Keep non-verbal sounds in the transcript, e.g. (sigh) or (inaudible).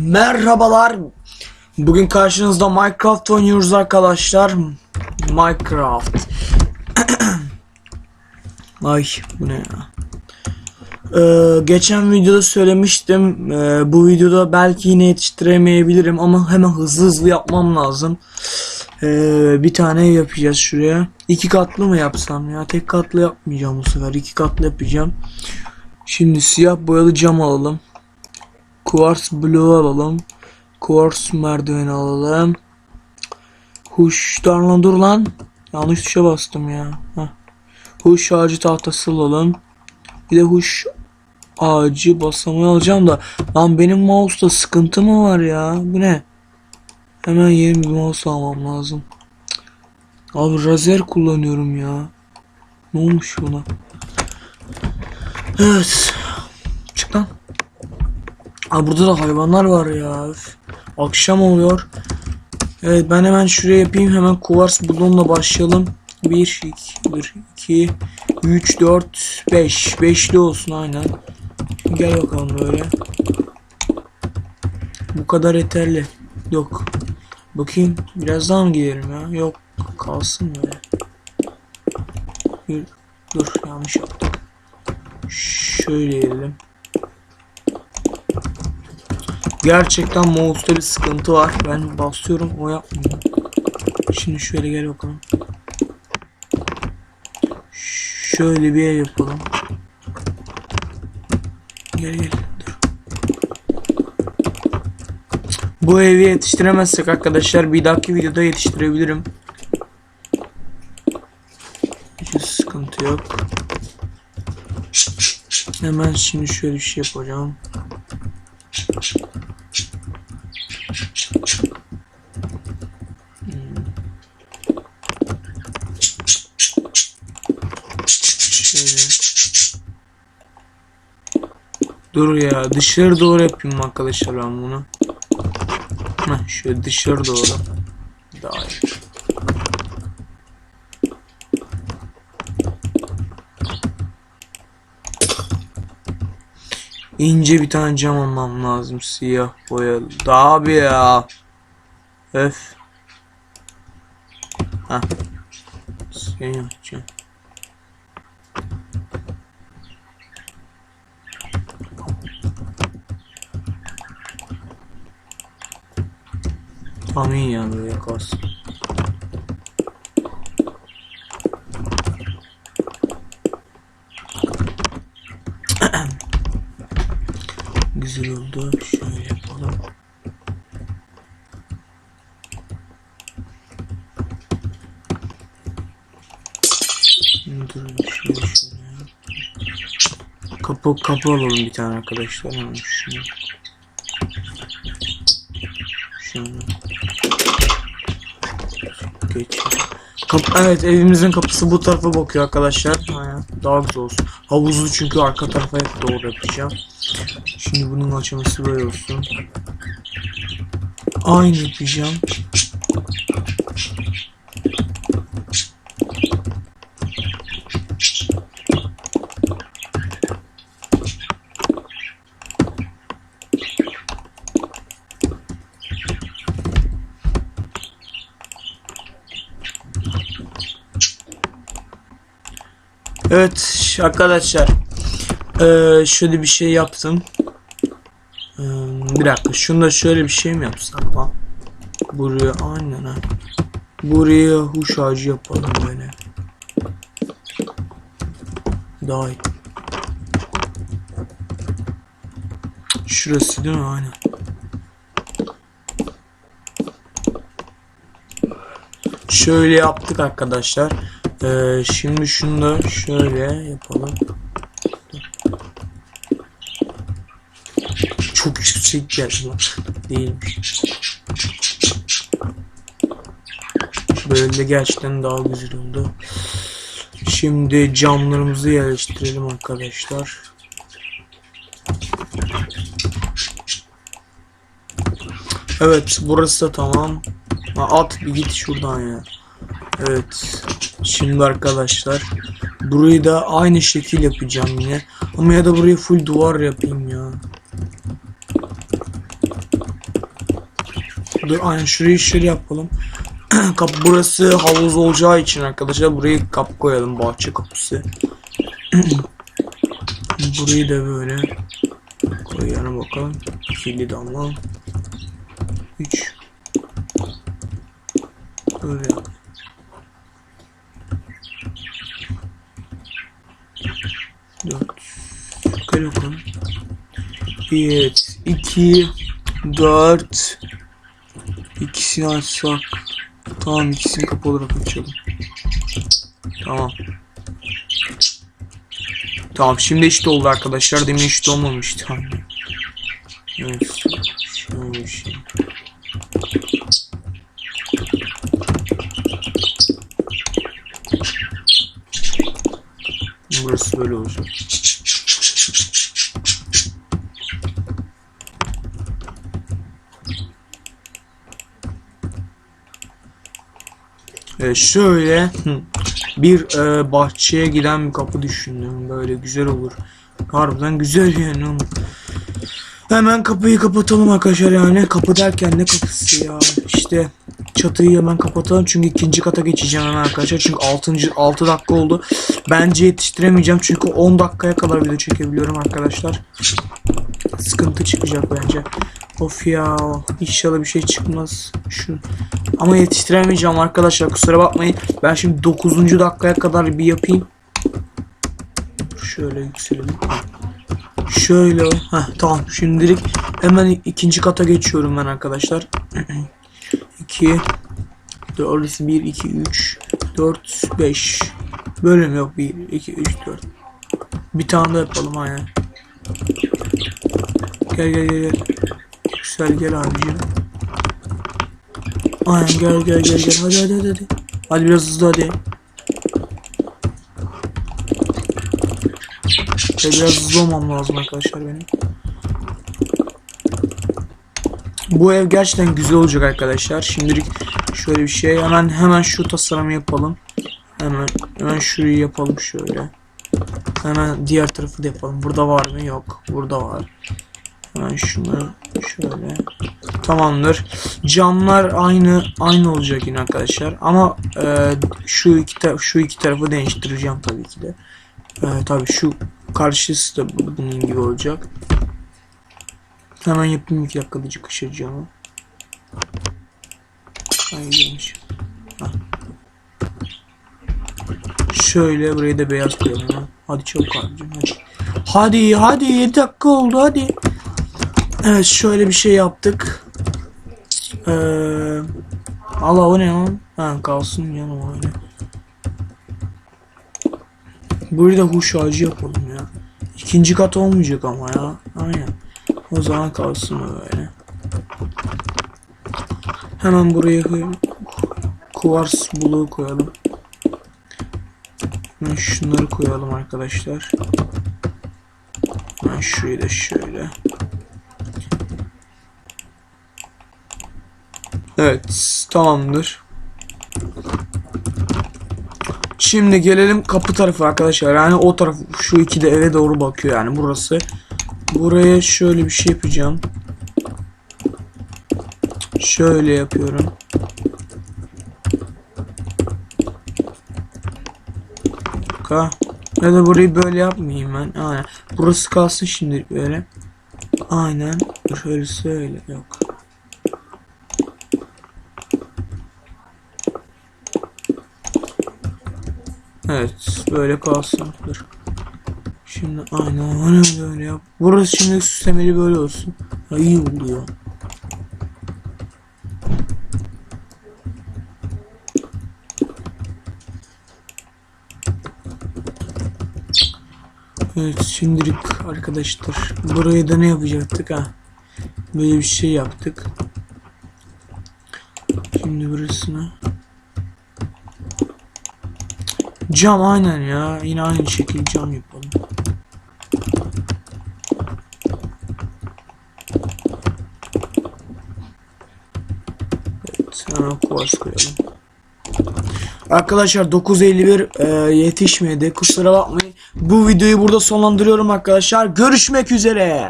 Merhabalar. Bugün karşınızda Minecraft oynuyoruz arkadaşlar. Minecraft. (clears throat) Ay bu ne ya? Ee, geçen videoda söylemiştim. Ee, bu videoda belki yine yetiştiremeyebilirim ama hemen hızlı hızlı yapmam lazım. Ee, bir tane yapacağız şuraya. İki katlı mı yapsam ya? Tek katlı yapmayacağım bu sefer. İki katlı yapacağım. Şimdi siyah boyalı cam alalım. Kuvars bloğu alalım. Kuvars merdiveni alalım. Huş lan dur lan. Yanlış tuşa bastım ya. Heh. Huş ağacı tahtası alalım. Bir de huş ağacı basamağı alacağım da. Lan benim mouse'da sıkıntı mı var ya? Bu ne? Hemen yeni bir mouse almam lazım. Abi razer kullanıyorum ya. Ne olmuş buna? Evet. Aa, burada da hayvanlar var ya. Akşam oluyor. Evet ben hemen şuraya yapayım. Hemen kuvars bloğunla başlayalım. 1, 2, 1, 2, 3, 4, 5. 5'li olsun aynen. Gel bakalım böyle. Bu kadar yeterli. Yok. Bakayım biraz daha mı gidelim ya? Yok kalsın böyle. Bir, dur yanlış yaptım. Şöyle yiyelim. Gerçekten mouse'da bir sıkıntı var. Ben basıyorum o yapmıyor. Şimdi şöyle gel bakalım. Şöyle bir ev yapalım. Gel gel. Bu evi yetiştiremezsek arkadaşlar bir dahaki videoda yetiştirebilirim. Hiç sıkıntı yok. Hemen şimdi şöyle bir şey yapacağım. Dur ya dışarı doğru yapayım arkadaşlar ben bunu. Heh, şöyle dışarı doğru. Daha iyi. İnce bir tane cam almam lazım siyah boyalı. Daha abi ya. Öf. Ha. Siyah yapacağım. Ya böyle (clears throat) kalsın. Güzel oldu. Şöyle yapalım. Dur şöyle şöyle. Kapı kapı alalım bir tane arkadaşlar. Hemen şunu. Şunu. Geç. Kap evet evimizin kapısı bu tarafa bakıyor arkadaşlar. Aynen. Daha güzel olsun. Havuzlu çünkü arka tarafa hep doğru yapacağım. Şimdi bunun açılması böyle olsun. Aynı yapacağım. Evet arkadaşlar. Ee, şöyle bir şey yaptım. Ee, bir dakika. Şunu da şöyle bir şey mi yapsak lan? Buraya aynen ha. Buraya huş ağacı yapalım böyle. Daha iyi. Şurası değil mi? Aynen. Şöyle yaptık arkadaşlar. Ee, şimdi şunu da şöyle yapalım. Çok yüksek lan. Değilmiş. Böyle gerçekten daha güzel oldu. Şimdi camlarımızı yerleştirelim arkadaşlar. Evet burası da tamam. Ha, at bir git şuradan ya. Evet. Şimdi arkadaşlar burayı da aynı şekil yapacağım yine. Ama ya da burayı full duvar yapayım ya. Dur aynen şurayı şöyle yapalım. (clears throat) Kapı burası havuz olacağı için arkadaşlar burayı kapı koyalım bahçe kapısı. (clears throat) Burayı da böyle koyalım bakalım. Kirli damla. 3 Böyle 1, 2, 4. İkisini açsak. Tamam ikisini kapalı olarak açalım. Tamam. Tamam şimdi eşit oldu arkadaşlar. Demin eşit olmamıştı. Hani. Evet. Şöyle şey. Burası böyle olacak. Ee, şöyle bir e, bahçeye giden bir kapı düşündüm. Böyle güzel olur. Harbiden güzel yani. Hemen kapıyı kapatalım arkadaşlar yani. Kapı derken ne kapısı ya? İşte çatıyı hemen kapatalım çünkü ikinci kata geçeceğim hemen arkadaşlar. Çünkü 6. 6 dakika oldu. Bence yetiştiremeyeceğim çünkü 10 dakikaya kadar video çekebiliyorum arkadaşlar. Sıkıntı çıkacak bence. Of ya inşallah bir şey çıkmaz. Şu ama yetiştiremeyeceğim arkadaşlar kusura bakmayın. Ben şimdi 9. dakikaya kadar bir yapayım. Şöyle yükselelim. Şöyle. Heh, tamam şimdilik hemen ikinci kata geçiyorum ben arkadaşlar. 2 4 1 2 3 4 5 Bölüm yok 1 2 3 4 Bir tane de yapalım aynen. Gel gel gel gel. Güzel gel abicim. Aynen gel gel gel gel hadi hadi hadi hadi. Hadi biraz hızlı hadi. Ve biraz hızlı olmam lazım arkadaşlar benim. Bu ev gerçekten güzel olacak arkadaşlar. Şimdilik şöyle bir şey. Hemen hemen şu tasarımı yapalım. Hemen hemen şurayı yapalım şöyle. Hemen diğer tarafı da yapalım. Burada var mı? Yok. Burada var. Hemen şunu şöyle. Tamamdır. Camlar aynı aynı olacak yine arkadaşlar. Ama e, şu iki şu iki tarafı değiştireceğim tabii ki de. E, tabii şu karşısı da bu- bunun gibi olacak. Hemen yapayım iki dakikada çıkışacağım. Ay yanlış. Hah. Şöyle burayı da beyaz koyalım. Hadi çabuk abicim hadi. Hadi hadi 7 dakika oldu hadi. Evet şöyle bir şey yaptık. Ee, Allah o ne lan? Ha kalsın yanıma öyle. Burayı da huş ağacı yapalım ya. İkinci kat olmayacak ama ya. Aynen. O zaman kalsın öyle. Hemen buraya kuvars buluğu koyalım. Hemen şunları koyalım arkadaşlar. Hemen şurayı da şöyle. Evet, tamamdır. Şimdi gelelim kapı tarafı arkadaşlar. Yani o taraf şu iki de eve doğru bakıyor yani burası. Buraya şöyle bir şey yapacağım. Şöyle yapıyorum. Ka. Ya da burayı böyle yapmayayım ben. Aynen. Burası kalsın şimdi böyle. Aynen. Şöyle söyle. Yok. Evet. Böyle kalsın. Dur. Şimdi aynen böyle yap. Burası şimdi süslemeli böyle olsun. Ha, iyi oluyor. Evet şimdilik arkadaşlar burayı da ne yapacaktık ha böyle bir şey yaptık şimdi burasını cam aynen ya yine aynı şekilde cam yapalım evet hemen kuvars koyalım Arkadaşlar 9.51 e, yetişmedi. Kusura bakmayın. Bu videoyu burada sonlandırıyorum arkadaşlar. Görüşmek üzere.